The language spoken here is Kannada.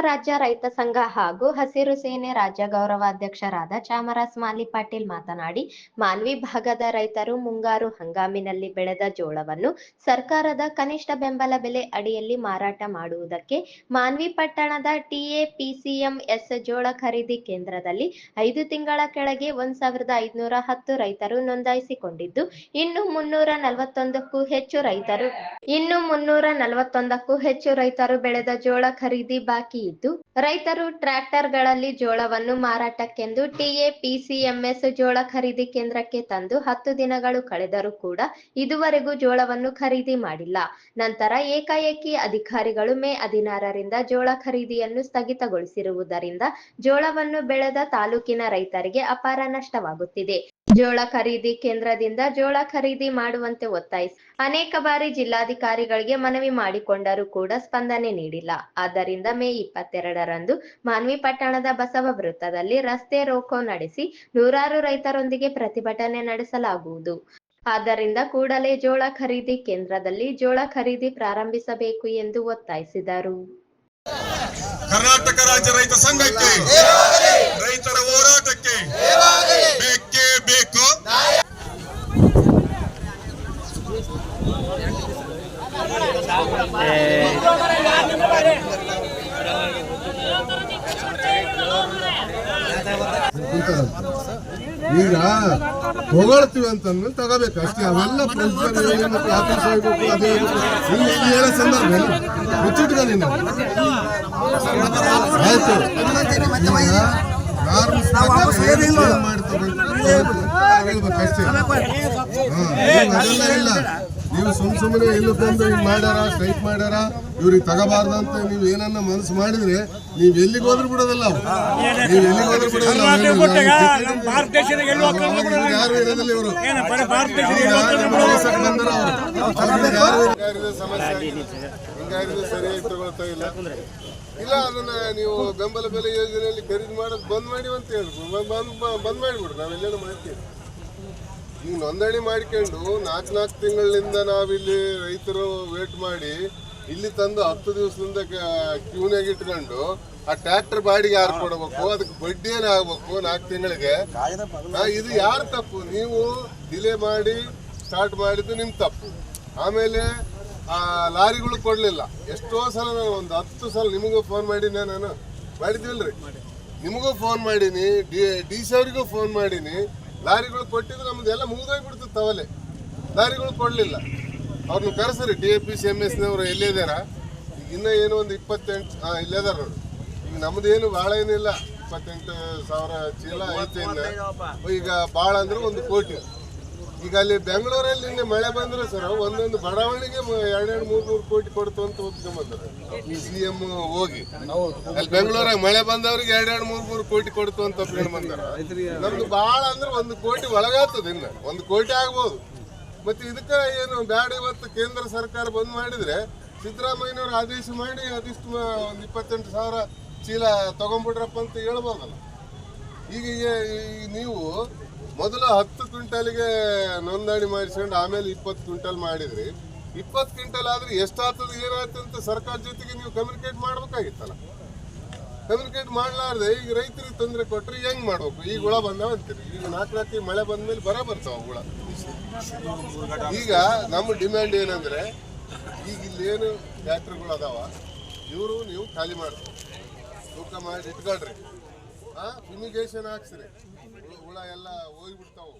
ರಾಜ್ಯ ರೈತ ಸಂಘ ಹಾಗೂ ಹಸಿರು ಸೇನೆ ರಾಜ್ಯ ಗೌರವಾಧ್ಯಕ್ಷರಾದ ಚಾಮರಾಸ್ ಮಾಲಿ ಪಾಟೀಲ್ ಮಾತನಾಡಿ ಮಾನ್ವಿ ಭಾಗದ ರೈತರು ಮುಂಗಾರು ಹಂಗಾಮಿನಲ್ಲಿ ಬೆಳೆದ ಜೋಳವನ್ನು ಸರ್ಕಾರದ ಕನಿಷ್ಠ ಬೆಂಬಲ ಬೆಲೆ ಅಡಿಯಲ್ಲಿ ಮಾರಾಟ ಮಾಡುವುದಕ್ಕೆ ಮಾನ್ವಿ ಪಟ್ಟಣದ ಟಿಎಪಿಸಿಎಂಎಸ್ ಜೋಳ ಖರೀದಿ ಕೇಂದ್ರದಲ್ಲಿ ಐದು ತಿಂಗಳ ಕೆಳಗೆ ಒಂದ್ ಸಾವಿರದ ಐದುನೂರ ಹತ್ತು ರೈತರು ನೋಂದಾಯಿಸಿಕೊಂಡಿದ್ದು, ಇನ್ನು ಮುನ್ನೂರ ನಲವತ್ತೊಂದಕ್ಕೂ ಹೆಚ್ಚು ರೈತರು, ಇನ್ನು ಮುನ್ನೂರ ನಲವತ್ತೊಂದಕ್ಕೂ ಹೆಚ್ಚು ರೈತರು ಬೆಳೆದ ಜೋಳ ಖರೀದಿ ಬಾಕಿ ಇದ್ದು ರೈತರು ಟ್ರ್ಯಾಕ್ಟರ್ಗಳಲ್ಲಿ ಜೋಳವನ್ನು ಮಾರಾಟಕ್ಕೆಂದು ಟಿಎಪಿಸಿಎಂಎಸ್ ಜೋಳ ಖರೀದಿ ಕೇಂದ್ರಕ್ಕೆ ತಂದು ಹತ್ತು ದಿನಗಳು ಕಳೆದರೂ ಕೂಡ ಇದುವರೆಗೂ ಜೋಳವನ್ನು ಖರೀದಿ ಮಾಡಿಲ್ಲ. ನಂತರ ಏಕಾಏಕಿ ಅಧಿಕಾರಿಗಳು ಮೇ ಹದಿನಾರರಿಂದ ಜೋಳ ಖರೀದಿಯನ್ನು ಸ್ಥಗಿತಗೊಳಿಸಿರುವುದರಿಂದ ಜೋಳವನ್ನು ಬೆಳೆದ ತಾಲೂಕಿನ ರೈತರಿಗೆ ಅಪಾರ ನಷ್ಟವಾಗುತ್ತಿದೆ. ಜೋಳ ಖರೀದಿ ಕೇಂದ್ರದಿಂದ ಜೋಳ ಖರೀದಿ ಮಾಡುವಂತೆ ಒತ್ತಾಯಿಸಿ ಅನೇಕ ಬಾರಿ ಜಿಲ್ಲಾಧಿಕಾರಿಗಳಿಗೆ ಮನವಿ ಮಾಡಿಕೊಂಡರೂ ಕೂಡ ಸ್ಪಂದನೆ ನೀಡಿಲ್ಲ. ಆದ್ದರಿಂದ ಮೇ ಇಪ್ಪತ್ತೆರಡರಂದು ಮಾನ್ವಿ ಪಟ್ಟಣದ ಬಸವ ವೃತ್ತದಲ್ಲಿ ರಸ್ತೆ ರೋಕೋ ನಡೆಸಿ ನೂರಾರು ರೈತರೊಂದಿಗೆ ಪ್ರತಿಭಟನೆ ನಡೆಸಲಾಗುವುದು. ಆದ್ದರಿಂದ ಕೂಡಲೇ ಜೋಳ ಖರೀದಿ ಕೇಂದ್ರದಲ್ಲಿ ಜೋಳ ಖರೀದಿ ಪ್ರಾರಂಭಿಸಬೇಕು ಎಂದು ಒತ್ತಾಯಿಸಿದರು. ಕರ್ನಾಟಕ ರಾಜ್ಯ ರೈತ ಸಂಘಕ್ಕೆ ರೈತರ ಹೋರಾಟಕ್ಕೆ ಬೇಕೇ ಬೇಕು ಈಗ ಹೊಗಳ್ತೀವಿ ಅಂತಂದ್ರೆ ತಗೋಬೇಕು. ಅಷ್ಟೇ ಅವೆಲ್ಲ ಪ್ರಿನ್ಸಿಪಲ್ ಹೋಗ್ಬೇಕು ಅದೇ ಹೇಳೋ ಸಂದರ್ಭ? ಮುಚ್ಚಿಟ್ಕೊ ನೀನು ಆಯ್ತು. ಮಾಡಿ ತಗೊಳ್ಬೇಕು ಅಷ್ಟೇ. ಹಾ, ಅದೆಲ್ಲ ಇಲ್ಲ. ನೀವು ಸುಮ್ ಸುಮ್ಮನೆ ಇಲ್ಲಿ ಬಂದು ಹಿಂಗೆ ಮಾಡ್ಯಾರ ಸ್ಟ್ರೈಕ್ ಮಾಡ್ಯಾರ ಇವ್ರಿಗೆ ತಗೋಬಾರ್ದು ಅಂತ ನೀವು ಏನನ್ನ ಮನಸ್ಸು ಮಾಡಿದ್ರೆ ನೀವ್ ಎಲ್ಲಿಗೆ ಹೋದ್ರು ಬಿಡೋದಿಲ್ಲ ಅವು ನೀವು ಎಲ್ಲಿಗೆ ಹೋದ್ರು ಬಿಡೋದಿಲ್ಲ. ಯಾರು ಇರೋದಿಲ್ಲ ಇವರು. ಆಗಿದೆ. ಸರಿಯಾಗಿ ತಗೊಳ್ತಾ ಇಲ್ಲ. ಇಲ್ಲ ಅದನ್ನ ನೀವು ಬೆಂಬಲ ಬೆಲೆ ಯೋಜನೆಯಲ್ಲಿ ಖರೀದಿ ಮಾಡೋದು ಬಂದ್ ಮಾಡಿ ಅಂತ ಹೇಳ್ಬೇಕು ಬಂದ್ ಬಂದ್- ಬಂದ್ ಮಾಡಿಬಿಡ್ರಿ ನಾವೆಲ್ಲೇನು ಮಾಡ್ತೀವಿ. ಈಗ ನೋಂದಣಿ ಮಾಡ್ಕೊಂಡು ನಾಲ್ಕು ನಾಲ್ಕು ತಿಂಗಳಿಂದ ನಾವಿಲ್ಲಿ ರೈತರು ವೇಟ್ ಮಾಡಿ ಇಲ್ಲಿ ತಂದು ಹತ್ತು ದಿವಸದಿಂದ ಕ್ಯೂನಾಗ ಇಟ್ಕೊಂಡು ಆ ಟ್ರ್ಯಾಕ್ಟರ್ ಬಾಡಿಗೆ ಯಾರು ಕೊಡಬೇಕು? ಅದಕ್ಕೆ ಬಡ್ಡಿ ಏನಾಗಬೇಕು ನಾಲ್ಕು ತಿಂಗಳಿಗೆ. ಇದು ಯಾರು ತಪ್ಪು? ನೀವು ಡಿಲೇ ಮಾಡಿ ಸ್ಟಾರ್ಟ್ ಮಾಡಿದ್ದು ನಿಮ್ಮ ತಪ್ಪು. ಆಮೇಲೆ ಆ, ಲಾರಿಗಳು ಕೊಡಲಿಲ್ಲ. ಎಷ್ಟೋ ಸಲ ನಾನು ಒಂದು ಹತ್ತು ಸಲ ನಿಮಗೂ ಫೋನ್ ಮಾಡಿ ನಾನು. ಮಾಡಿದ್ವಿಲ್ರಿ ನಿಮಗೂ ಫೋನ್ ಮಾಡೀನಿ, ಡಿ ಡಿ ಸಿ ಅವರಿಗೂ ಫೋನ್ ಮಾಡೀನಿ. ಲಾರಿಗಳು ಕೊಟ್ಟಿದ್ರೆ ನಮ್ದು ಎಲ್ಲ ಮುಗಿದೋಗ್ಬಿಡ್ತದೆ ತವಲೆ. ಲಾರಿಗಳು ಕೊಡಲಿಲ್ಲ. ಅವ್ರನ್ನ ಕರೆಸ್ರಿ T A P C M ಎಸ್ನವರು ಎಲ್ಲಿದ್ದಾರ ಇನ್ನೂ ಏನು ಒಂದು ಇಪ್ಪತ್ತೆಂಟು ಹಾಂ ಇದ್ದಾರ ನೋಡಿ ಈಗ ನಮ್ದು ಏನು ಭಾಳ ಏನಿಲ್ಲ. ಇಪ್ಪತ್ತೆಂಟು ಸಾವಿರ ಚೀಲ ಐತೆ ಈಗ ಭಾಳ ಅಂದ್ರೆ ಒಂದು ಕೋಟಿ. ಈಗ ಅಲ್ಲಿ ಬೆಂಗಳೂರಲ್ಲಿ ನಿನ್ನೆ ಮಳೆ ಬಂದ್ರೆ ಸರ್, ಒಂದೊಂದು ಬಡಾವಣೆಗೆ ಎರಡೆರಡು ಮೂರು ಮೂರು ಕೋಟಿ ಕೊಡ್ತು ಅಂತ ಒಪ್ಕೊಂಬಂದ್ರೆ. ಸಿ ಎಂ ಹೋಗಿ. ಅಲ್ಲಿ ಬೆಂಗಳೂರಾಗ ಮಳೆ ಬಂದವ್ರಿಗೆ ಎರಡೆರಡು ಮೂರು ಮೂರು ಕೋಟಿ ಕೊಡ್ತು ಅಂತ ಒಪ್ಕೊಂಡು ನಮ್ದು ಭಾಳ ಅಂದ್ರೆ ಒಂದು ಕೋಟಿ ಒಳಗಾಗ್ತದೆ ಇನ್ನು. ಒಂದು ಕೋಟಿ ಆಗ್ಬೋದು. ಮತ್ತೆ ಇದಕ್ಕೆ ಏನು ಬ್ಯಾಡ ಇವತ್ತು ಕೇಂದ್ರ ಸರ್ಕಾರ ಬಂದ್ ಮಾಡಿದ್ರೆ ಸಿದ್ದರಾಮಯ್ಯನವ್ರು ಆದೇಶ ಮಾಡಿ ಅದಿಷ್ಟು ಒಂದು ಇಪ್ಪತ್ತೆಂಟು ಸಾವಿರ ಚೀಲ ತಗೊಂಡ್ಬಿಡ್ರಪ್ಪ ಅಂತ ಹೇಳ್ಬೋದಲ್ಲ. ಈಗ ನೀವು ಮೊದಲು ಹತ್ತು ಕ್ವಿಂಟಲ್ಗೆ ನೋಂದಣಿ ಮಾಡಿಸ್ಕೊಂಡು ಆಮೇಲೆ ಇಪ್ಪತ್ತು ಕ್ವಿಂಟಲ್ ಮಾಡಿದ್ರಿ. ಇಪ್ಪತ್ತು ಕ್ವಿಂಟಲ್ ಆದ್ರೆ ಎಷ್ಟಾಗ್ತದೆ ಏನಾಗ್ತದೆ ಅಂತ ಸರ್ಕಾರ ಜೊತೆಗೆ ನೀವು ಕಮ್ಯುನಿಕೇಟ್ ಮಾಡ್ಬೇಕಾಗಿತ್ತಲ್ಲ. ಕಮ್ಯುನಿಕೇಟ್ ಮಾಡ್ಲಾರ್ದೆ ಈಗ ರೈತರಿಗೆ ತೊಂದರೆ ಕೊಟ್ಟರೆ ಹೆಂಗ್ ಮಾಡ್ಬೇಕು? ಈಗ ಹುಳ ಬಂದಾವ ಅಂತೀರಿ. ಈಗ ನಾಲ್ಕು ರಾತ್ರಿ ಮಳೆ ಬಂದ್ಮೇಲೆ ಬರ ಬರ್ತಾವ ಹುಳ. ಈಗ ನಮ್ಮ ಡಿಮ್ಯಾಂಡ್ ಏನಂದ್ರೆ ಈಗ ಇಲ್ಲೇನು ಫ್ಯಾಕ್ಟ್ರಿಗಳು ಅದಾವ. ಇವರು ನೀವು ಖಾಲಿ ಮಾಡ್ರಿ ತೂಕ ಮಾಡಿ ಇಟ್ಕೊಳ್ರಿ. ಆ ಫಿಮಿಗೇಷನ್ ಹಾಕ್ಸ್ರಿ ಹುಳ ಎಲ್ಲ ಹೋಗ್ಬಿಡ್ತಾವು.